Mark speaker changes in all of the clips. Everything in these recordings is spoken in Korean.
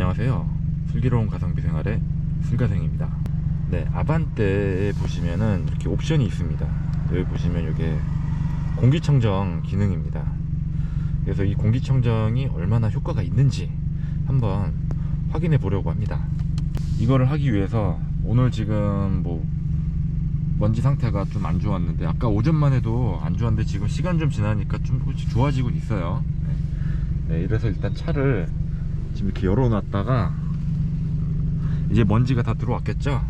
Speaker 1: 안녕하세요. 슬기로운 가성비 생활의 슬가생입니다. 네, 아반떼에 보시면은 이렇게 옵션이 있습니다. 여기 보시면 이게 공기청정 기능입니다. 그래서 이 공기청정이 얼마나 효과가 있는지 한번 확인해 보려고 합니다. 이거를 하기 위해서 오늘 지금 뭐 먼지 상태가 좀 안 좋았는데 아까 오전만 해도 안 좋았는데 지금 시간 좀 지나니까 좀 조금씩 좋아지고 있어요. 네. 네, 이래서 일단 차를 지금 이렇게 열어놨다가 이제 먼지가 다 들어왔겠죠?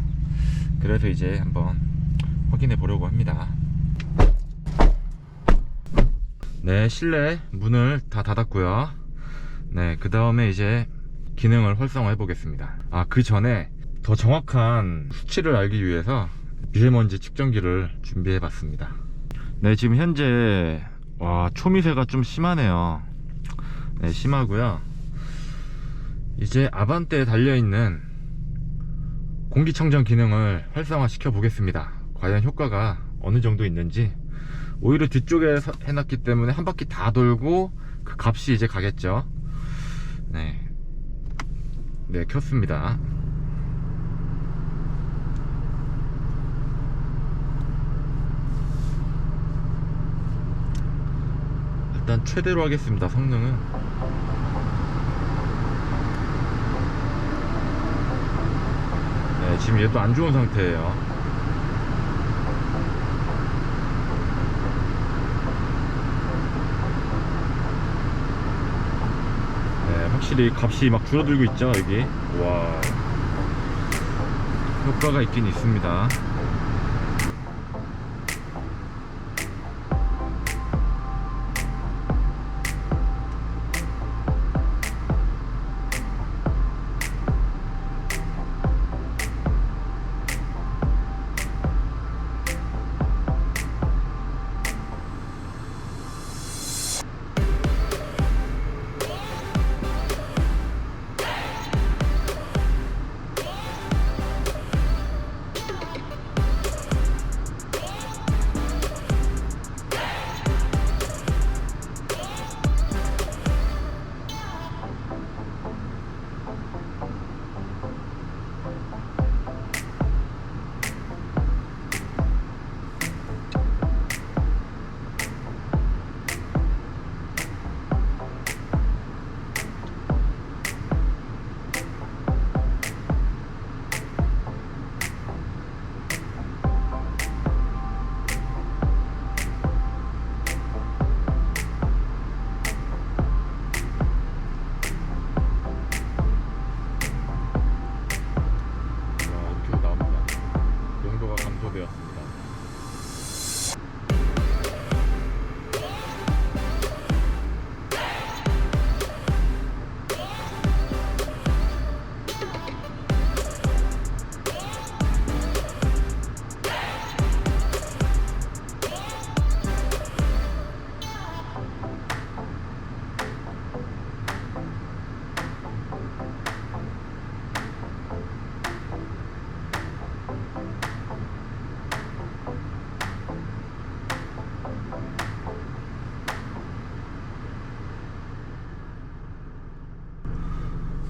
Speaker 1: 그래서 이제 한번 확인해 보려고 합니다. 네, 실내 문을 다 닫았고요. 네, 그 다음에 이제 기능을 활성화해 보겠습니다. 아, 그 전에 더 정확한 수치를 알기 위해서 미세먼지 측정기를 준비해 봤습니다. 네, 지금 현재 와, 초미세가 좀 심하네요. 네, 심하고요. 이제 아반떼에 달려있는 공기청정 기능을 활성화 시켜 보겠습니다. 과연 효과가 어느 정도 있는지 오히려 뒤쪽에 서- 해놨기 때문에 한 바퀴 다 돌고 그 값이 이제 가겠죠. 네, 네 켰습니다. 일단 최대로 하겠습니다. 성능은 지금 얘도 안 좋은 상태예요. 네, 확실히 값이 막 줄어들고 있죠, 여기. 와. 효과가 있긴 있습니다.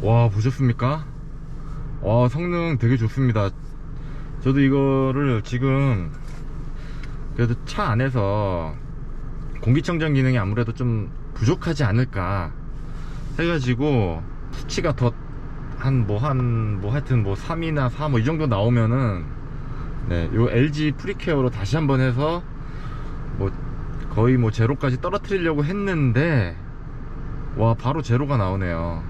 Speaker 1: 와 보셨습니까? 와 성능 되게 좋습니다 저도 이거를 지금 그래도 차 안에서 공기청정 기능이 아무래도 좀 부족하지 않을까 해가지고 수치가 더한뭐 한 뭐 하여튼 뭐 3이나 4 뭐 이 정도 나오면은 네요 LG 프리케어로 다시 한번 해서 뭐 거의 뭐 제로까지 떨어뜨리려고 했는데 와 바로 제로가 나오네요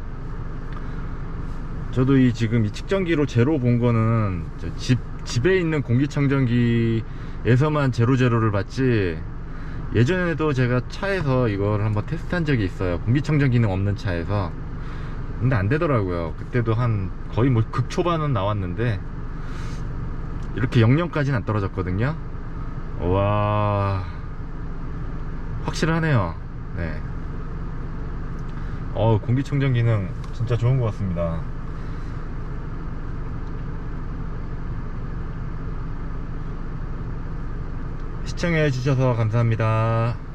Speaker 1: 저도 이 지금 이 측정기로 제로 본 거는 저 집, 집에 있는 공기청정기에서만 제로 제로를 봤지 예전에도 제가 차에서 이걸 한번 테스트한 적이 있어요. 공기청정 기능 없는 차에서. 근데 안 되더라고요. 그때도 한 거의 뭐 극초반은 나왔는데 이렇게 0년까지는 안 떨어졌거든요. 와 확실하네요. 네. 어 공기청정 기능 진짜 좋은 것 같습니다 시청해 주셔서 감사합니다.